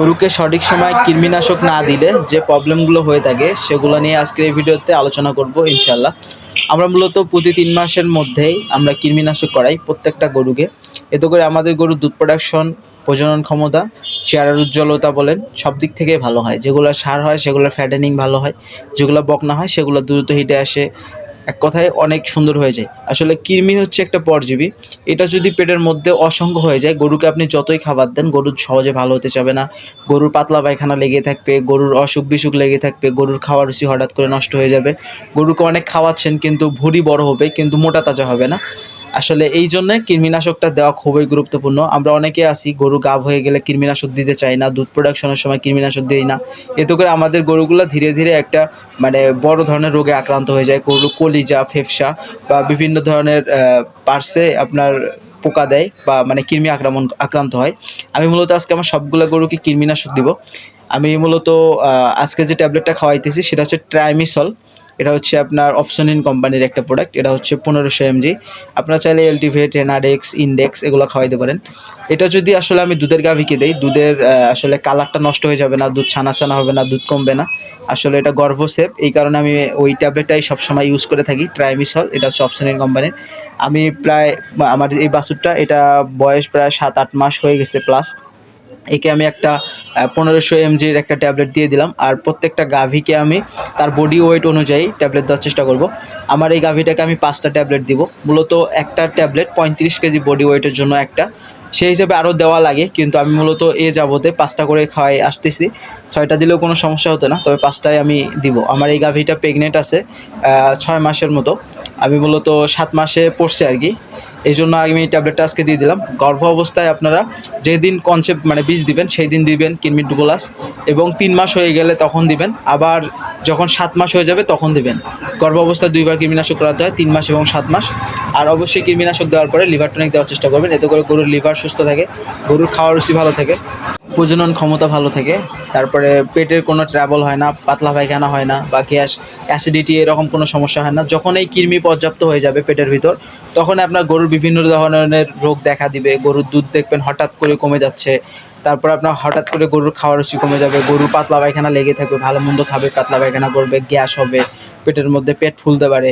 গরুকে সঠিক সময় কৃমিনাশক না দিলে যে প্রবলেমগুলো হয়ে থাকে, সেগুলো নিয়ে আজকের এই ভিডিওতে আলোচনা করব ইনশাল্লাহ আমরা মূলত প্রতি তিন মাসের মধ্যেই আমরা কৃমিনাশক করাই প্রত্যেকটা গরুকে। এতে করে আমাদের গরুর দুধ প্রোডাকশন প্রজনন ক্ষমতা, চেহারার উজ্জ্বলতা বলেন, সব দিক থেকে ভালো হয়। যেগুলো সার হয় সেগুলো ফ্যাটেনিং ভালো হয়। যেগুলো বকনা হয়, সেগুলো দ্রুত হিটে আসে। এক কথায় অনেক সুন্দর হয়ে যায়। আসলে কৃমি হচ্ছে একটা পরজীবী। এটা যদি পেটের মধ্যে অসংখ্য হয়ে যায়, গরুকে আপনি যতই খাবার দেন গরুর সহজে ভালো হতে চাবে না। গরুর পাতলা পায়খানা লেগে থাকবে, গরুর অসুখ বিসুখ লেগে থাকবে, গরুর খাওয়ার রুচি হঠাৎ করে নষ্ট হয়ে যাবে। গরুকে অনেক খাওয়াচ্ছেন, কিন্তু ভুঁড়ি বড় হবে, কিন্তু মোটা তাজা হবে না। আসলে এই জন্য কৃমিনাশকটা দেওয়া খুবই গুরুত্বপূর্ণ। আমরা অনেকে আছি, গরু গাভ হয়ে গেলে কৃমিনাশক দিতে চাই না, দুধ প্রোডাকশনের সময় কৃমিনাশক দিই না। এতে করে আমাদের গরুগুলো ধীরে ধীরে একটা মানে বড় ধরনের রোগে আক্রান্ত হয়ে যায়। গরু কলিজা, ফেফসা বা বিভিন্ন ধরনের পার্সে আপনার পোকা দেয় বা মানে কৃমি আক্রমণ, আক্রান্ত হয়। আমি মূলত আজকে আমার সবগুলো গরুকে কৃমিনাশক দিব। আমি মূলত আজকে যে ট্যাবলেটটা খাওয়াইতেছি সেটা হচ্ছে ট্রাইমিসল এটা হচ্ছে আপনার অপশনিন কোম্পানির একটা প্রোডাক্ট এটা হচ্ছে পনেরোশো এমজি আপনারা চাইলে এলটিভেট এনাডেক্স ইন্ডেক্স এগুলো খাওয়াইতে পারেন। এটা যদি আসলে আমি দুধের গাভিকে দেই, দুধের আসলে কালারটা নষ্ট হয়ে যাবে না, দুধ ছানা ছানা হবে না, দুধ কমবে না। আসলে এটা গর্ভসেপ, এই কারণে আমি ওই ট্যাবলেটটাই সবসময় ইউজ করে থাকি ট্রাইমিসল এটা হচ্ছে অপশনিন কোম্পানির আমি প্রায়, আমার এই বাছুরটা, এটা বয়স প্রায় সাত আট মাস হয়ে গেছে প্লাস একে আমি একটা পনেরোশো এমজির একটা ট্যাবলেট দিয়ে দিলাম। আর প্রত্যেকটা গাভিকে আমি তার বডি ওয়েট অনুযায়ী ট্যাবলেট দেওয়ার চেষ্টা করব। আমার এই গাভিটাকে আমি পাঁচটা ট্যাবলেট দিব। মূলত একটা ট্যাবলেট পঁয়ত্রিশ কেজি বডি ওয়েটের জন্য একটা। সেই হিসেবে আরও দেওয়া লাগে, কিন্তু আমি মূলত এ যাবতে পাঁচটা করে খাওয়াই আসতেছি। ছয়টা দিলেও কোনো সমস্যা হতো না, তবে পাঁচটাই আমি দিব। আমার এই গাভীটা প্রেগনেন্ট আছে ছয় মাসের মতো। আমি মূলত সাত মাসে পড়ছে আর কি। এই জন্য আমি ট্যাবলেটটা আজকে দিয়ে দিলাম। গর্ভ অবস্থায় আপনারা যেদিন কনসেপ্ট মানে বীজ দিবেন, সেই দিন দিবেন কিনমিট ডুবোলাস এবং তিন মাস হয়ে গেলে তখন দিবেন। আবার যখন সাত মাস হয়ে যাবে তখন দেবেন। গর্ভ অবস্থায় দুইবার কৃমিনাশক করাতে হয়, তিন মাস এবং সাত মাস। আর অবশ্যই কৃমিনাশক দেওয়ার পরে লিভার টনিক দেওয়ার চেষ্টা করবেন। এতে করে গরুর লিভার সুস্থ থাকে, গরুর খাওয়ার রুচি ভালো থাকে, প্রজনন ক্ষমতা ভালো থাকে। তারপরে পেটের কোনো ট্রাবল হয় না, পাতলা পায়খানা হয় না বা গ্যাস অ্যাসিডিটি এরকম কোনো সমস্যা হয় না। যখন এই কৃমি পর্যাপ্ত হয়ে যাবে পেটের ভিতর তখন আপনার গরুর বিভিন্ন ধরনের রোগ দেখা দিবে। গরুর দুধ দেখবেন হঠাৎ করে কমে যাচ্ছে তারপর আপনার হঠাৎ করে গরুর খাওয়ার রুচি কমে যাবে, গরু পাতলা পায়খানা লেগে থাকবে, ভালো মন্দ খাবে পাতলা পায়খানা করবে, গ্যাস হবে, পেটের মধ্যে পেট ফুলতে পারে।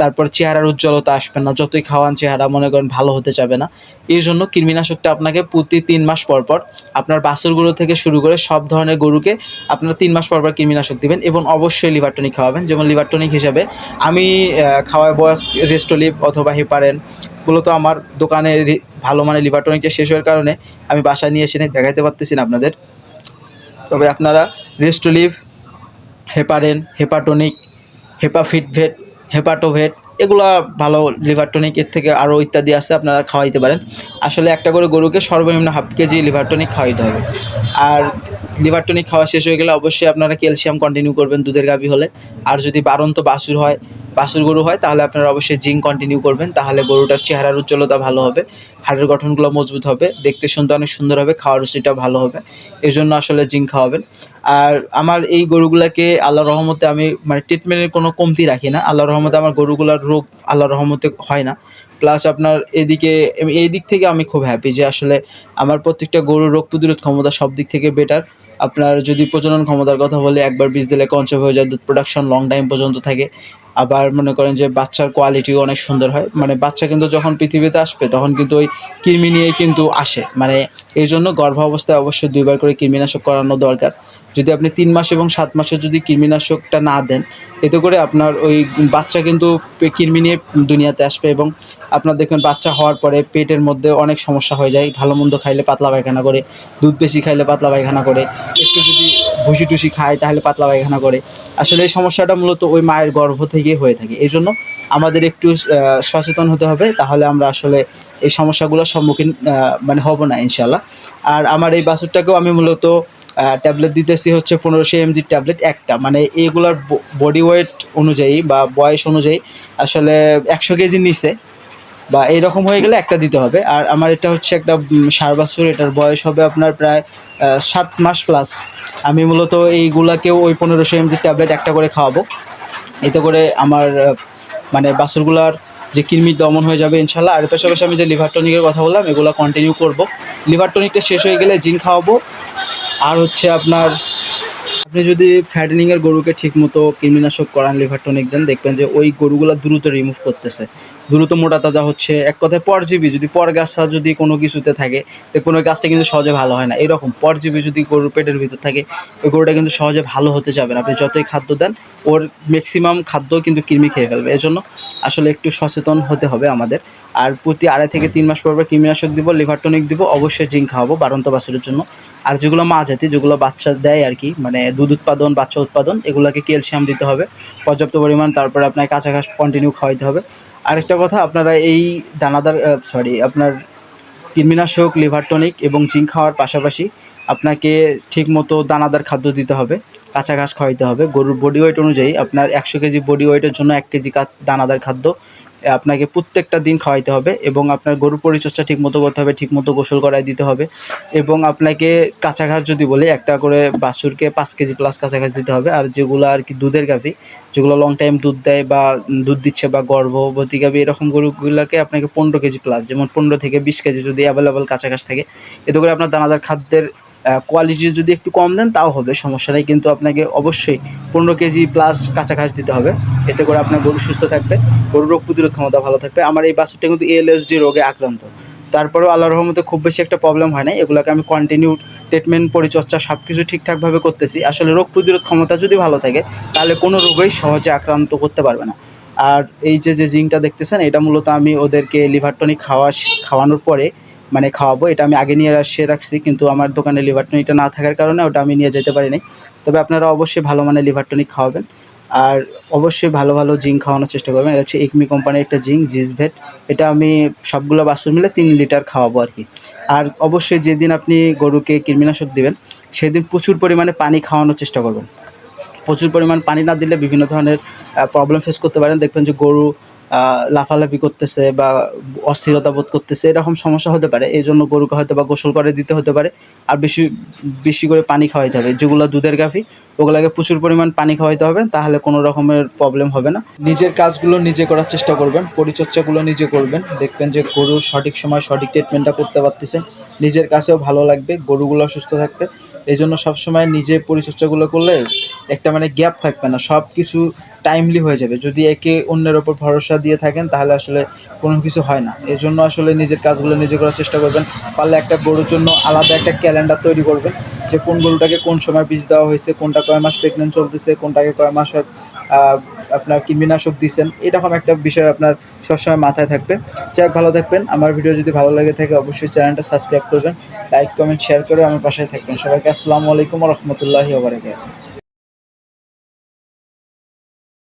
তারপর চেহারার উজ্জ্বলতা আসবে না, যতই খাওয়ান চেহারা, মনে করেন ভালো হতে যাবে না। এই জন্য কৃমিনাশকটা আপনাকে প্রতি তিন মাস পর পর আপনার বাছুরগুলো থেকে শুরু করে সব ধরনের গরুকে আপনারা তিন মাস পর পর কৃমিনাশক দিবেন এবং অবশ্যই লিভার টনিক খাওয়াবেন। যেমন লিভার টনিক হিসাবে আমি খাওয়াই বয়স রেস্টোলিভ অথবা হেপারেন মূলত আমার দোকানে ভালো মানে লিভার টনিকটা শেষ হওয়ার কারণে আমি বাসায় নিয়ে এসে দেখাতে পারতেছি না আপনাদের। তবে আপনারা রেস্টোলিভ হেপারেন হেপাটনিক হেপাফিটভেট হেপাটোভেট, এগুলো ভালো লিভার টনিক এর থেকে আরও ইত্যাদি আছে, আপনারা খাওয়াইতে পারেন। আসলে একটা করে গরুকে সর্বনিম্ন হাফ কেজি লিভার টনিক খাওয়াইতে হবে। আর লিভার টনিক খাওয়া শেষ হয়ে গেলে অবশ্যই আপনারা ক্যালসিয়াম কন্টিনিউ করবেন দুধের গাভী হলে। আর যদি বারন্ত বাসুর হয় বাছুর গরু হয়, তাহলে আপনারা অবশ্যই জিঙ্ক কন্টিনিউ করবেন, তাহলে গরুটার চেহারার উজ্জ্বলতা ভালো হবে, হাড়ের গঠনগুলো মজবুত হবে, দেখতে শুনতে অনেক সুন্দর হবে, খাওয়ার রুচিটা ভালো হবে এই জন্য আসলে জিঙ্ক খাওয়াবেন। আর আমার এই গরুগুলাকে আল্লাহ রহমতে আমি মানে ট্রিটমেন্টের কোনো কমতি রাখি না আল্লাহ রহমতে আমার গরুগুলার রোগ আল্লাহ রহমতে হয় না। প্লাস আপনার এদিকে এই দিক থেকে আমি খুব হ্যাপি যে আসলে আমার প্রত্যেকটা গরুর রোগ প্রতিরোধ ক্ষমতা সব দিক থেকে বেটার আপনার যদি প্রজনন ক্ষমতার কথা বলি একবার বীজ দিলে কনসেপ হয়ে যায় দুধ প্রোডাকশন লং টাইম পর্যন্ত থাকে। আবার মনে করেন যে বাচ্চার কোয়ালিটিও অনেক সুন্দর হয়। মানে বাচ্চা কিন্তু যখন পৃথিবীতে আসবে, তখন কিন্তু ওই কৃমি নিয়ে কিন্তু আসে। মানে এই জন্য গর্ভাবস্থায় অবশ্যই দুইবার করে কৃমিনাশক করানো দরকার। যদি আপনি তিন মাস এবং সাত মাসে যদি কৃমিনাশকটা না দেন, এতে করে আপনার ওই বাচ্চা কিন্তু কৃমি নিয়ে দুনিয়াতে আসবে এবং আপনার দেখবেন বাচ্চা হওয়ার পরে পেটের মধ্যে অনেক সমস্যা হয়ে যায়। ভালো মন্দ খাইলে পাতলা পায়খানা করে, দুধ বেশি খাইলে পাতলা পায়খানা করে, একটু যদি ভুসি টুসি খায় তাহলে পাতলা পায়খানা করে। আসলে এই সমস্যাটা মূলত ওই মায়ের গর্ভ থেকেই হয়ে থাকে। এই জন্য আমাদের একটু সচেতন হতে হবে, তাহলে আমরা আসলে এই সমস্যাগুলোর সম্মুখীন মানে হব না ইনশাল্লাহ আর আমার এই বাছুরটাকেও আমি মূলত ট্যাবলেট দিতেছি হচ্ছে পনেরোশো এমজির ট্যাবলেট একটা। মানে এইগুলার বডি ওয়েট অনুযায়ী বা বয়স অনুযায়ী আসলে একশো কেজির নিচে বা এইরকম হয়ে গেলে একটা দিতে হবে। আর আমার এটা হচ্ছে একটা ষাঁড় বাছুর এটার বয়স হবে আপনার প্রায় সাত মাস প্লাস আমি মূলত এইগুলাকেও ওই পনেরোশো এমজির ট্যাবলেট একটা করে খাওয়াবো। এতে করে আমার মানে বাছুরগুলার যে কৃমি দমন হয়ে যাবে ইনশাল্লাহ। আর পাশাপাশি আমি যে লিভার টনিকের কথা বললাম, এগুলো কন্টিনিউ করব। লিভার টনিকটা শেষ হয়ে গেলে জিন খাওয়াবো। আর হচ্ছে আপনার, আপনি যদি ফ্যাটেনিংয়ের গরুকে ঠিকমতো কৃমিনাশক করান লিভার টনিক দেন, দেখবেন যে ওই গরুগুলো দ্রুত রিমুভ করতেছে। দ্রুত মোটা তাজা হচ্ছে, এক কথায় পরজীবী যদি পরগাছা যদি কোনো কিছুতে থাকে তো কোনো গাছটা কিন্তু সহজে ভালো হয় না। এরকম পরজীবী যদি গরুর পেটের ভিতর থাকে, ওই গরুটা কিন্তু সহজে ভালো হতে যাবে না। আপনি যতই খাদ্য দেন, ওর ম্যাক্সিমাম খাদ্য কিন্তু কৃমি খেয়ে ফেলবে। এজন্য আসলে একটু সচেতন হতে হবে আমাদের। আর প্রতি আড়াই থেকে তিন মাস পর পর কৃমিনাশক দিব লিভার টনিক দিব, অবশ্যই জিঙ্ক খাওয়াবো বারন্ত বাছুরের জন্য। আর যেগুলো মা জাতি, যেগুলো বাচ্চা দেয় আর কি মানে দুধ উৎপাদন, বাচ্চা উৎপাদন, এগুলোকে ক্যালসিয়াম দিতে হবে, পর্যাপ্ত পরিমাণ, তারপরে আপনার কাঁচা ঘাস কন্টিনিউ খাওয়াইতে হবে। আরেকটা কথা, আপনারা এই দানাদার সরি আপনার কৃমিনাশক লিভার টনিক এবং জিঙ্ক খাওয়ার পাশাপাশি আপনাকে ঠিকমতো দানাদার খাদ্য দিতে হবে কাঁচা ঘাস খাওয়াইতে হবে। গরুর বডি ওয়েট অনুযায়ী আপনার একশো কেজি বডি ওয়েটের জন্য এক কেজি দানাদার খাদ্য আপনাকে প্রত্যেকটা দিন খাওয়াইতে হবে এবং আপনার গরুর পরিচর্যা ঠিকমতো করতে হবে, ঠিকমতো গোসল করাই দিতে হবে এবং আপনাকে কাঁচা ঘাস যদি বলি, একটা করে বাছুরকে পাঁচ কেজি প্লাস কাঁচা ঘাস দিতে হবে। আর যেগুলো আর কি দুধের গাভি, যেগুলো লং টাইম দুধ দেয় বা দুধ দিচ্ছে বা গর্ভবতী গাভি, এরকম গরুগুলোকে আপনাকে পনেরো কেজি প্লাস যেমন পনেরো থেকে বিশ কেজি যদি অ্যাভেলেবল কাঁচা ঘাস থাকে, এতে করে আপনার দানাদার খাদ্যের কোয়ালিটি যদি একটু কম দেন, তাও হবে। সমস্যা নেই, কিন্তু আপনাকে অবশ্যই পনেরো কেজি প্লাস কাছাকাছি দিতে হবে। এতে করে আপনার গরু সুস্থ থাকবে গরুর রোগ প্রতিরোধ ক্ষমতা ভালো থাকবে। আমার এই বাছুরটা কিন্তু এলএসডি রোগে আক্রান্ত। তারপরেও আল্লাহর রহমতে খুব বেশি একটা প্রবলেম হয় না এগুলোকে আমি কন্টিনিউ ট্রিটমেন্ট পরিচর্যা সব কিছু ঠিকঠাকভাবে করতেছি। আসলে রোগ প্রতিরোধ ক্ষমতা যদি ভালো থাকে, তাহলে কোনো রোগই সহজে আক্রান্ত করতে পারবে না। আর এই যে যে জিঙ্কটা দেখতেছেন, এটা মূলত আমি ওদেরকে লিভার টনিক খাওয়া, খাওয়ানোর পরে মানে খাওয়াবো, এটা আমি আগে নিয়ে আসিয়ে রাখছি, কিন্তু আমার দোকানে লিভার টনিকটা না থাকার কারণে ওটা আমি নিয়ে যেতে পারি নাই তবে আপনারা অবশ্যই ভালো মানের লিভার টনিক খাওয়াবেন। আর অবশ্যই ভালো ভালো জিঙ্ক খাওয়ানোর চেষ্টা করবেন। এটা হচ্ছে একমি কোম্পানির একটা জিঙ্ক জিসভেট এটা আমি সবগুলো বাসন মিলে তিন লিটার খাওয়াবো আর কি। আর অবশ্যই যেদিন আপনি গরুকে কৃমিনাশক দিবেন, সেদিন প্রচুর পরিমাণে পানি খাওয়ানোর চেষ্টা করবেন। প্রচুর পরিমাণ পানি না দিলে বিভিন্ন ধরনের প্রবলেম ফেস করতে পারেন। দেখবেন যে গরু লাফালাফি করতেছে বা অস্থিরতা বোধ করতেছে, এরকম সমস্যা হতে পারে। এই জন্য গরুকে হয়তো বা গোসল করে দিতে হতে পারে। আর বেশি বেশি করে পানি খাওয়াইতে হবে, যেগুলো দুধের গাভি। ওগুলোকে প্রচুর পরিমাণ পানি খাওয়াইতে হবে, তাহলে কোনো রকমের প্রবলেম হবে না। নিজের কাজগুলো নিজে করার চেষ্টা করবেন, পরিচর্যাগুলো নিজে করবেন, দেখবেন যে গরু সঠিক সময় সঠিক ট্রিটমেন্টটা করতে পারতেছেন নিজের কাছেও ভালো লাগবে, গরুগুলো সুস্থ থাকবে। এই জন্য সবসময় নিজে পরিচর্যাগুলো করলে একটা মানে গ্যাপ থাকবে না সব কিছু টাইমলি হয়ে যাবে। যদি একে অন্যের ওপর ভরসা দিয়ে থাকেন, তাহলে আসলে কোনো কিছু হয় না। এই জন্য আসলে নিজের কাজগুলো নিজে করার চেষ্টা করবেন। পারলে একটা গরুর জন্য আলাদা একটা ক্যালেন্ডার তৈরি করবেন, যে কোন গরুটাকে কোন সময় বীজ দেওয়া হয়েছে, কোনটা কয় মাস প্রেগনেন্ট চলতেছে, কোনটাকে কয় মাস আপনার কৃমিনাশক দিচ্ছেন এরকম একটা বিষয় আপনার সবসময় মাথায় থাকবে। যাই ভালো থাকবেন। আমার ভিডিও যদি ভালো লাগে থাকে, অবশ্যই চ্যানেলটা সাবস্ক্রাইব করবেন লাইক কমেন্ট শেয়ার করে আমার পাশে থাকবেন। সবাইকে আসসালামু আলাইকুম রহমতুল্লাহি ওবরাকাতুহু